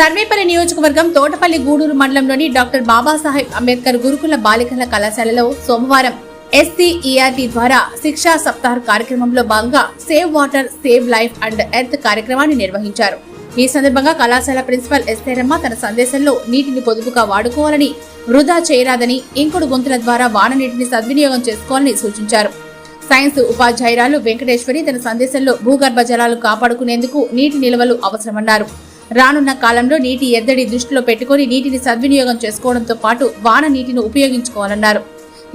సర్వేపల్లి నియోజకవర్గం తోటపల్లి గూడూరు మండలంలోని డాక్టర్ బాబాసాహెబ్ అంబేద్కర్ గురుకుల బాలికల కళాశాలలో సోమవారం ఎస్సీఈఆర్టీ ద్వారా శిక్షా సప్తాహ్ కార్యక్రమంలో భాగంగా save water save life and earth కార్యక్రమాన్ని నిర్వహించారు. ఈ సందర్భంగా కళాశాల ప్రిన్సిపల్ ఎస్తేరమ్మ తన సందేశంలో నీటిని పొదుపుగా వాడుకోవాలని వృధా చేయరాదని ఇంకుడు గొంతుల ద్వారా వాన నీటిని సద్వినియోగం చేసుకోవాలని సూచించారు. సైన్స్ ఉపాధ్యాయురాలు వెంకటేశ్వరి తన సందేశంలో భూగర్భ జలాలు కాపాడుకునేందుకు నీటి నిల్వలు అవసరమన్నారు. రానున్న కాలంలో నీటి ఎద్దడి దృష్టిలో పెట్టుకుని నీటిని సద్వినియోగం చేసుకోవడంతో పాటు వాన నీటిని ఉపయోగించుకోవాలన్నారు.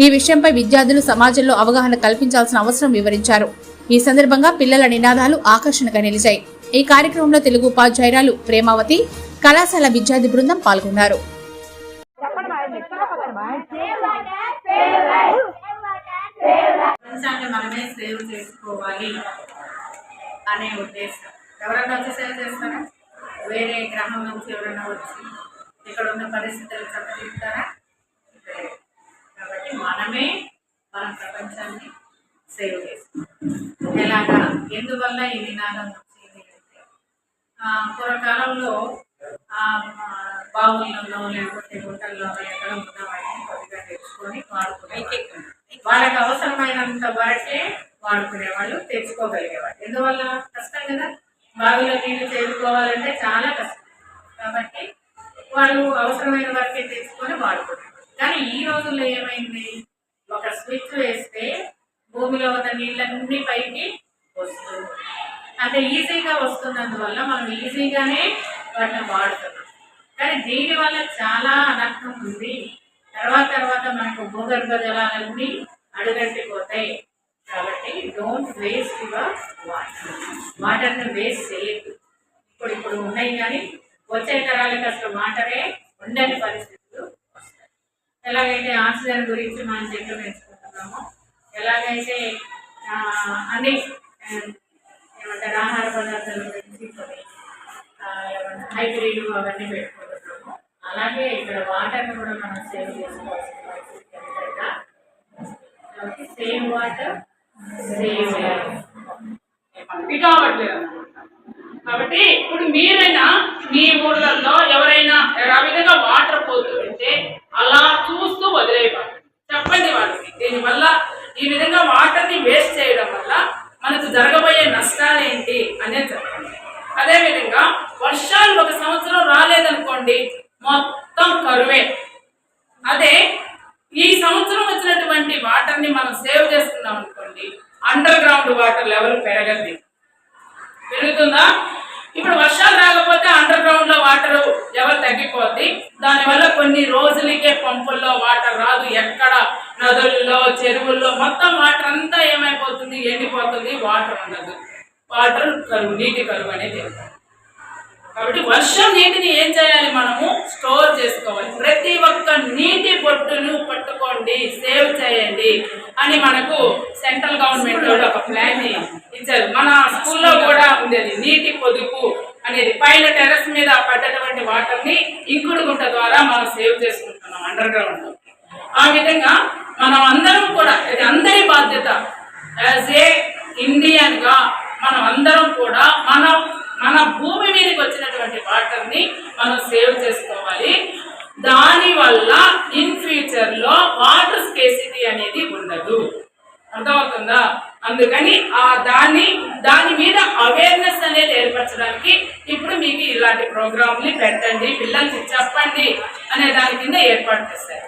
ఈ విషయంపై విద్యార్థులు సమాజంలో అవగాహన కల్పించాల్సిన అవసరం వివరించారు. ఈ సందర్భంగా పిల్లల నినాదాలు ఆకర్షణగా నిలిచాయి. ఈ కార్యక్రమంలో తెలుగు ఉపాధ్యాయురాలు ప్రేమావతి కళాశాల విద్యార్థి బృందం పాల్గొన్నారు. మనమే సేవ్ చేసుకోవాలి అనే ఉద్దేశం. ఎవరైనా వచ్చి సేవ్ చేస్తారా? వేరే గ్రహం నుంచి ఎవరైనా వచ్చి ఇక్కడ ఉన్న పరిస్థితులు చక్కదిస్తారా కాబట్టి మనమే మన ప్రపంచాన్ని సేవ్ చేస్తాం ఎలాగా? ఎందువల్ల ఈ నినాదం వచ్చింది అంటే పూర్వకాలంలో ఆ, బావులలో లేకపోతే గుంటల్లో ఎక్కడ ఉన్న వాటిని కొద్దిగా తెచ్చుకొని వాడుకునే వాళ్ళకి అవసరమైనంత వరకే వాడుకునేవాళ్ళు తెచ్చుకోగలిగేవాళ్ళు ఎందువల్ల? కష్టం కదా? బావిలో నీళ్ళు చేరుకోవాలంటే చాలా కష్టం. కాబట్టి వాళ్ళు అవసరమైన వరకే తెచ్చుకొని వాడుకుంటారు. కానీ ఈ రోజుల్లో ఏమైంది? ఒక స్విచ్ వేస్తే భూమిలో ఉన్న నీళ్ళన్నీ పైకి వస్తుంది. అంటే ఈజీగా వస్తున్నందువల్ల మనం ఈజీగానే వాటిని వాడుతున్నాం. కానీ దీనివల్ల చాలా అనర్థం ఉంది. తర్వాత తర్వాత మనకు భూగర్భ జలాలన్నీ అడుగట్టిపోతాయి కాబట్టి డోంట్ వేస్ట్ యువర్ వాటర్ వాటర్ని వేస్ట్ చేయద్దు. ఇప్పుడు ఇప్పుడు ఉన్నాయి కానీ వచ్చే తరాలకు అసలు వాటరే ఉండని పరిస్థితులు వస్తాయి. ఎలాగైతే ఆక్సిజన్ గురించి మనం చెట్లు పెంచుకుంటున్నామో ఎలాగైతే అన్ని ఏమంటారు ఆహార పదార్థాల గురించి కొన్ని హైబ్రిడ్ అవన్నీ పెట్టుకుంటున్నాము అలాగే ఇక్కడ వాటర్ని కూడా మనం సేవ్ చేసుకోవాల్సిన పరిస్థితి సేవ్ వాటర్ సేవ్. కావట్లేదు కాబట్టి ఇప్పుడు మీరైనా మీ ఊర్లలో ఎవరైనా ఆ విధంగా వాటర్ పోతుంటే అలా చూస్తూ వదిలేయబారు చెప్పండి వాళ్ళకి దీనివల్ల ఈ విధంగా వాటర్ని వేస్ట్ చేయడం వల్ల మనకు జరగబోయే నష్టాలు ఏంటి అనేది చెప్పండి. అదేవిధంగా వర్షాలు ఒక సంవత్సరం రాలేదనుకోండి మొత్తం కరువే. అదే ఈ సంవత్సరం వచ్చినటువంటి వాటర్ని మనం సేవ్ చేసుకున్నాం అనుకోండి అండర్ గ్రౌండ్ వాటర్ లెవెల్ పెరగద్ది పెరుగుతుందా? ఇప్పుడు వర్షాలు రాకపోతే అండర్ గ్రౌండ్లో వాటర్ లెవెల్ తగ్గిపోద్ది. దానివల్ల కొన్ని రోజులకే పంపుల్లో వాటర్ రాదు. ఎక్కడ? నదుల్లో చెరువుల్లో. మొత్తం వాటర్ అంతా ఏమైపోతుంది? ఎండిపోతుంది. వాటర్ ఉండదు. వాటర్ కరువు నీటి కరువు అనేది కాబట్టి వర్షం నీటిని ఏం చేయాలి మనము? స్టోర్ చేసుకోవాలి. ప్రతి ఒక్క నీటి బొట్టును పట్టుకోండి. సేవ్ చేయండి. అని మనకు సెంట్రల్ గవర్నమెంట్ వాళ్ళు ఒక ప్లాన్ ఇచ్చారు. మన స్కూల్లో కూడా ఉండేది నీటి పొదుపు అనేది. పైన టెర్రస్ మీద పడ్డటువంటి వాటర్ని ఇంకుడు గుంట ద్వారా మనం సేవ్ చేసుకుంటున్నాం అండర్ గ్రౌండ్లో. ఆ విధంగా మనం అందరం కూడా ఇది అందరి బాధ్యత. యాజ్ ఏ ఇండియన్గా మనం అందరం కూడా మన మన భూమి మీదకి వచ్చినటువంటి వాటర్ని మనం సేవ్ చేసుకోవాలి. దాని వల్ల ఇన్ ఫ్యూచర్లో వాటర్ స్కేసిటీ అనేది ఉండదు. అర్థమవుతుందా? అందుకని ఆ దాన్ని దాని మీద అవేర్నెస్ అనేది ఏర్పరచడానికి ఇప్పుడు మీకు ఇలాంటి ప్రోగ్రాంని పెట్టండి పిల్లలకి చెప్పండి అనే దాని కింద ఏర్పాటు చేస్తారు